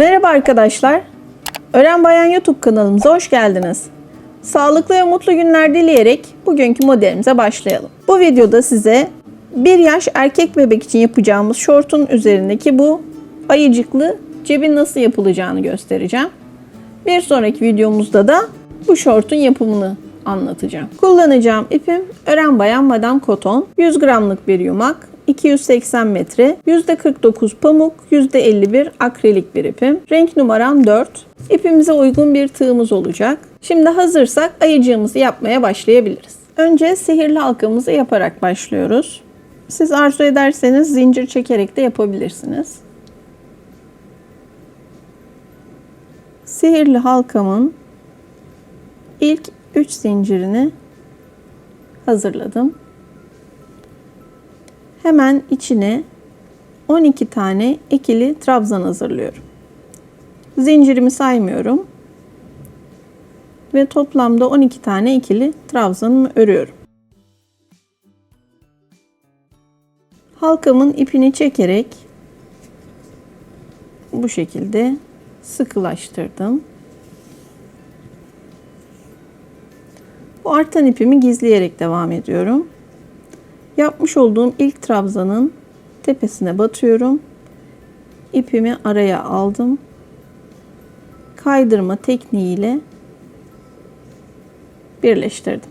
Merhaba arkadaşlar. Ören Bayan YouTube kanalımıza hoş geldiniz. Sağlıklı ve mutlu günler dileyerek bugünkü modelimize başlayalım. Bu videoda size bir yaş erkek bebek için yapacağımız şortun üzerindeki bu ayıcıklı cebin nasıl yapılacağını göstereceğim. Bir sonraki videomuzda da bu şortun yapımını anlatacağım. Kullanacağım ipim Ören Bayan Madame Koton. 100 gramlık bir yumak, 280 metre, %49 pamuk, %51 akrilik bir ipim. Renk numaram 4. İpimize uygun bir tığımız olacak. Şimdi hazırsak ayıcığımızı yapmaya başlayabiliriz. Önce sihirli halkamızı yaparak başlıyoruz. Siz arzu ederseniz zincir çekerek de yapabilirsiniz. Sihirli halkamın ilk 3 zincirini hazırladım. Hemen içine 12 tane ikili trabzan hazırlıyorum. Zincirimi saymıyorum. Ve toplamda 12 tane ikili trabzanımı örüyorum. Halkamın ipini çekerek bu şekilde sıkılaştırdım. Bu artan ipimi gizleyerek devam ediyorum. Yapmış olduğum ilk trabzanın tepesine batıyorum. İpimi araya aldım. Kaydırma tekniğiyle birleştirdim.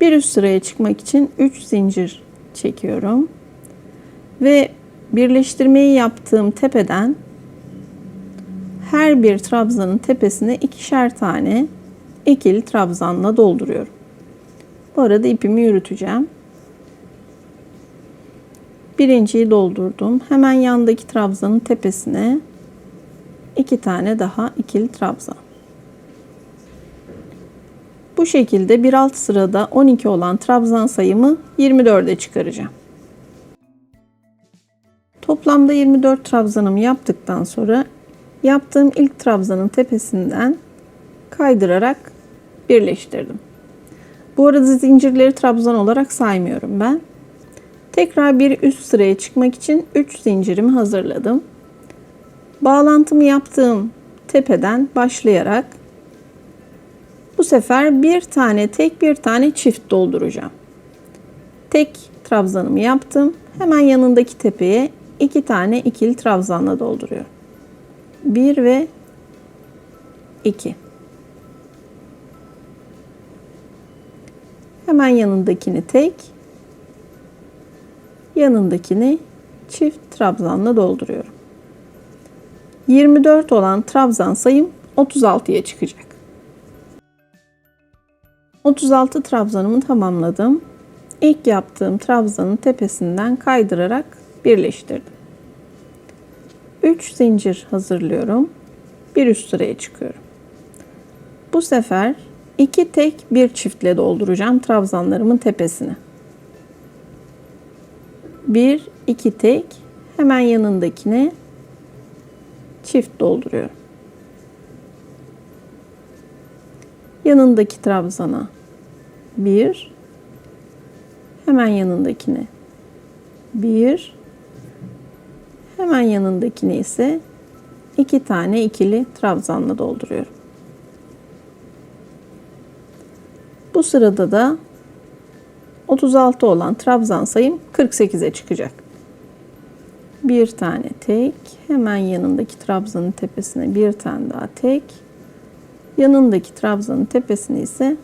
Bir üst sıraya çıkmak için 3 zincir çekiyorum. Ve birleştirmeyi yaptığım tepeden her bir trabzanın tepesine ikişer tane ikili trabzanla dolduruyorum. Bu arada ipimi yürüteceğim. Birinciyi doldurdum. Hemen yandaki trabzanın tepesine iki tane daha ikili trabzan. Bu şekilde bir alt sırada 12 olan trabzan sayımı 24'e çıkaracağım. Toplamda 24 trabzanımı yaptıktan sonra yaptığım ilk trabzanın tepesinden kaydırarak birleştirdim. Bu arada zincirleri trabzan olarak saymıyorum ben. Tekrar bir üst sıraya çıkmak için 3 zincirimi hazırladım. Bağlantımı yaptığım tepeden başlayarak bu sefer bir tane tek bir tane çift dolduracağım. Tek trabzanımı yaptım. Hemen yanındaki tepeye iki tane ikili trabzanla dolduruyorum. 1 ve 2. Hemen yanındakini tek, yanındakini çift trabzanla dolduruyorum. 24 olan trabzan sayım 36'ya çıkacak. 36 trabzanımı tamamladım. İlk yaptığım trabzanın tepesinden kaydırarak birleştirdim. 3 zincir hazırlıyorum. Bir üst sıraya çıkıyorum. Bu sefer iki tek bir çiftle dolduracağım trabzanlarımın tepesini. Bir, iki tek hemen yanındakine çift dolduruyorum. Yanındaki trabzana bir, hemen yanındakine bir, hemen yanındakine ise iki tane ikili trabzanla dolduruyorum. Bu sırada da 36 olan trabzan sayım 48'e çıkacak. Bir tane tek, hemen yanındaki trabzanın tepesine bir tane daha tek, yanındaki trabzanın tepesine ise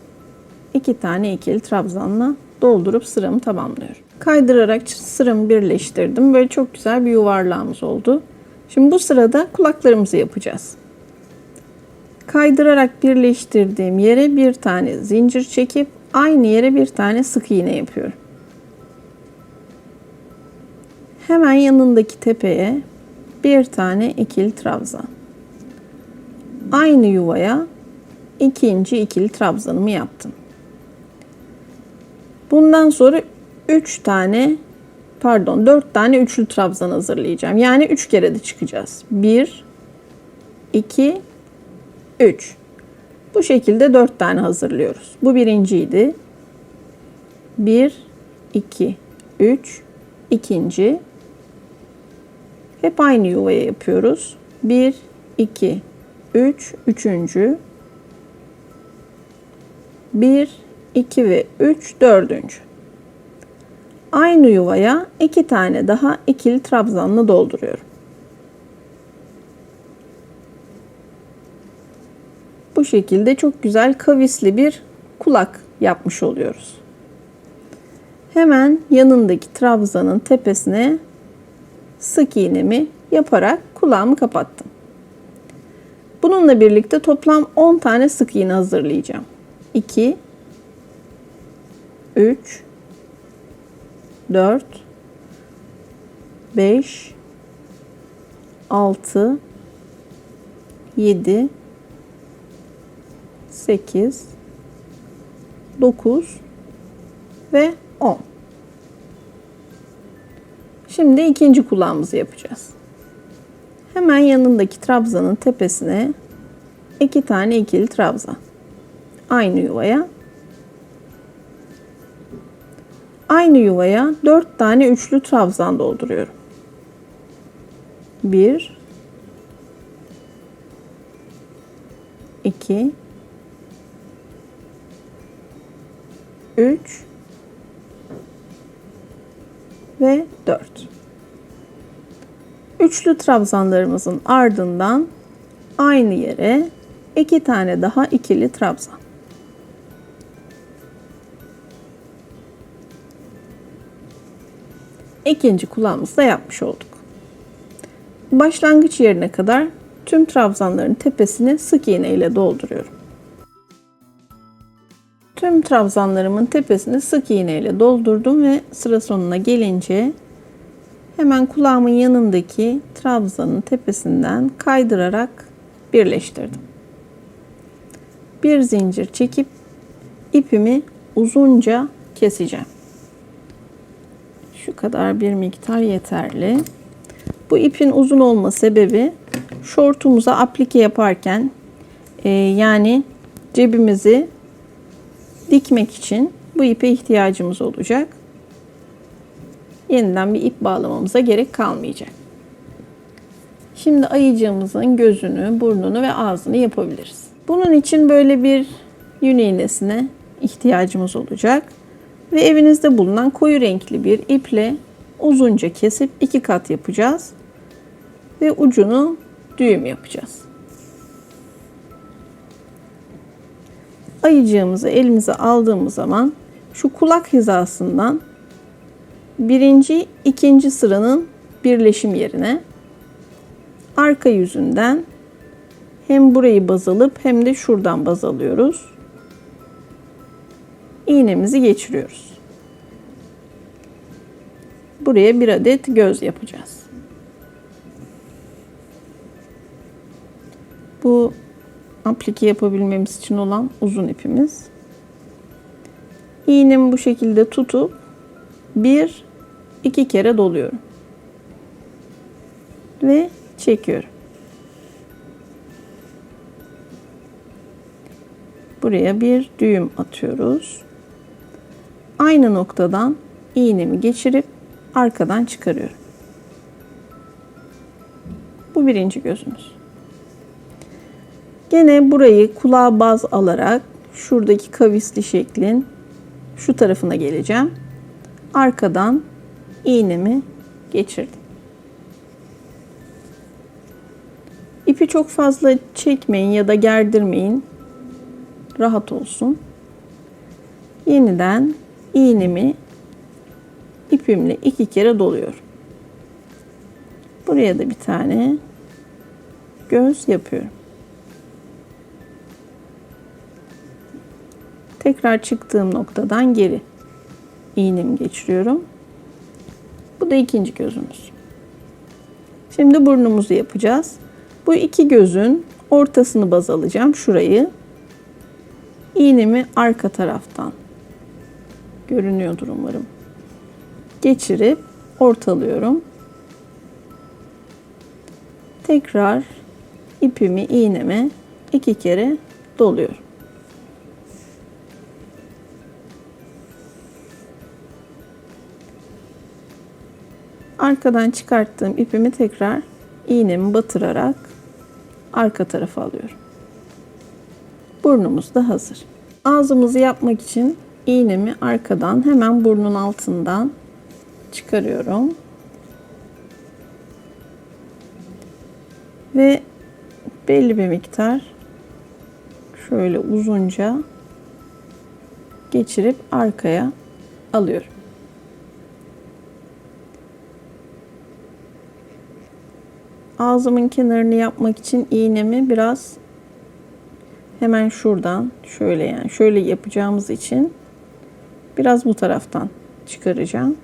iki tane ikili trabzanla doldurup sıramı tamamlıyorum. Kaydırarak sıramı birleştirdim. Böyle çok güzel bir yuvarlağımız oldu. Şimdi bu sırada kulaklarımızı yapacağız. Kaydırarak birleştirdiğim yere bir tane zincir çekip aynı yere bir tane sık iğne yapıyorum. Hemen yanındaki tepeye bir tane ikili trabzan. Aynı yuvaya ikinci ikili trabzanımı yaptım. Bundan sonra 3 tane pardon 4 tane üçlü trabzan hazırlayacağım. Yani 3 kere de çıkacağız. 1 2 3. Bu şekilde 4 tane hazırlıyoruz. Bu birinciydi. 1 2 3 ikinci Hep aynı yuvaya yapıyoruz. 1, 2, 3, üçüncü. 1, 2 ve 3, dördüncü. Aynı yuvaya iki tane daha ikili trabzanlı dolduruyorum. Bu şekilde çok güzel kavisli bir kulak yapmış oluyoruz. Hemen yanındaki trabzanın tepesine sık iğnemi yaparak kulağımı kapattım. Bununla birlikte toplam 10 tane sık iğne hazırlayacağım. 2 3 4 5 6 7 8 9 ve 10. Şimdi ikinci kulağımızı yapacağız. Hemen yanındaki trabzanın tepesine iki tane ikili trabzan. Aynı yuvaya. Aynı yuvaya dört tane üçlü trabzan dolduruyorum. Bir, iki, üç ve dört. Üçlü trabzanlarımızın ardından aynı yere iki tane daha ikili trabzan. İkinci kulağımızı da yapmış olduk. Başlangıç yerine kadar tüm trabzanların tepesini sık iğne ile dolduruyorum. Tüm trabzanlarımın tepesini sık iğne ile doldurdum ve sıra sonuna gelince hemen kulağımın yanındaki trabzanın tepesinden kaydırarak birleştirdim. Bir zincir çekip ipimi uzunca keseceğim. Şu kadar bir miktar yeterli. Bu ipin uzun olma sebebi şortumuza aplike yaparken e, yani cebimizi dikmek için bu ipe ihtiyacımız olacak. Yeniden bir ip bağlamamıza gerek kalmayacak. Şimdi ayıcığımızın gözünü, burnunu ve ağzını yapabiliriz. Bunun için böyle bir yün iğnesine ihtiyacımız olacak. Ve evinizde bulunan koyu renkli bir iple uzunca kesip iki kat yapacağız. Ve ucunu düğüm yapacağız. Ayıcığımızı elimize aldığımız zaman şu kulak hizasından birinci, ikinci sıranın birleşim yerine arka yüzünden hem burayı baz alıp hem de şuradan baz alıyoruz. İğnemizi geçiriyoruz. Buraya bir adet göz yapacağız. Bu aplike yapabilmemiz için olan uzun ipimiz. İğnemi bu şekilde tutup bir iki kere doluyorum. Ve çekiyorum. Buraya bir düğüm atıyoruz. Aynı noktadan iğnemi geçirip arkadan çıkarıyorum. Bu birinci gözümüz. Gene burayı kulağa baz alarak şuradaki kavisli şeklin şu tarafına geleceğim. Arkadan iğnemi geçirdim. İpi çok fazla çekmeyin ya da gerdirmeyin. Rahat olsun. Yeniden iğnemi ipimle iki kere doluyorum. Buraya da bir tane göz yapıyorum. Tekrar çıktığım noktadan geri iğnemi geçiriyorum. Bu da ikinci gözümüz. Şimdi burnumuzu yapacağız. Bu iki gözün ortasını baz alacağım. Şurayı. İğnemi arka taraftan görünüyordur umarım. Geçirip ortalıyorum. Tekrar ipimi iğneme iki kere doluyorum. Arkadan çıkarttığım ipimi tekrar iğnemi batırarak arka tarafa alıyorum. Burnumuz da hazır. Ağzımızı yapmak için iğnemi arkadan hemen burnun altından çıkarıyorum. Ve belli bir miktar şöyle uzunca geçirip arkaya alıyorum. Ağzımın kenarını yapmak için iğnemi biraz hemen şuradan şöyle yani şöyle yapacağımız için biraz bu taraftan çıkaracağım.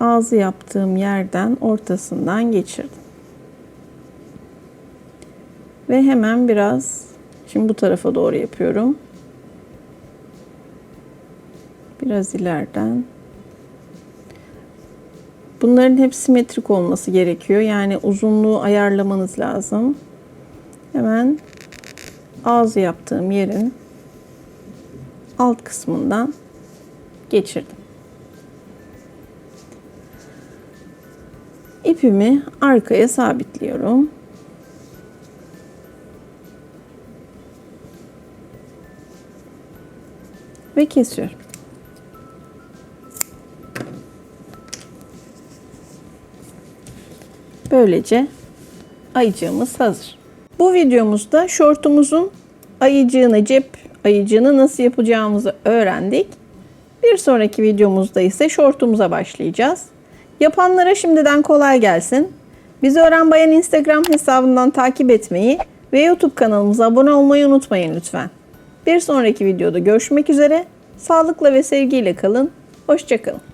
Ağzı yaptığım yerden ortasından geçirdim. Ve hemen biraz şimdi bu tarafa doğru yapıyorum. Biraz ileriden Bunların hep simetrik olması gerekiyor. Yani uzunluğu ayarlamanız lazım. Hemen ağzı yaptığım yerin alt kısmından geçirdim. İpimi arkaya sabitliyorum. Ve kesiyorum. Böylece ayıcığımız hazır. Bu videomuzda şortumuzun ayıcığını, cep ayıcığını nasıl yapacağımızı öğrendik. Bir sonraki videomuzda ise şortumuza başlayacağız. Yapanlara şimdiden kolay gelsin. Bizi Öğren Bayan Instagram hesabından takip etmeyi ve YouTube kanalımıza abone olmayı unutmayın lütfen. Bir sonraki videoda görüşmek üzere. Sağlıkla ve sevgiyle kalın. Hoşçakalın.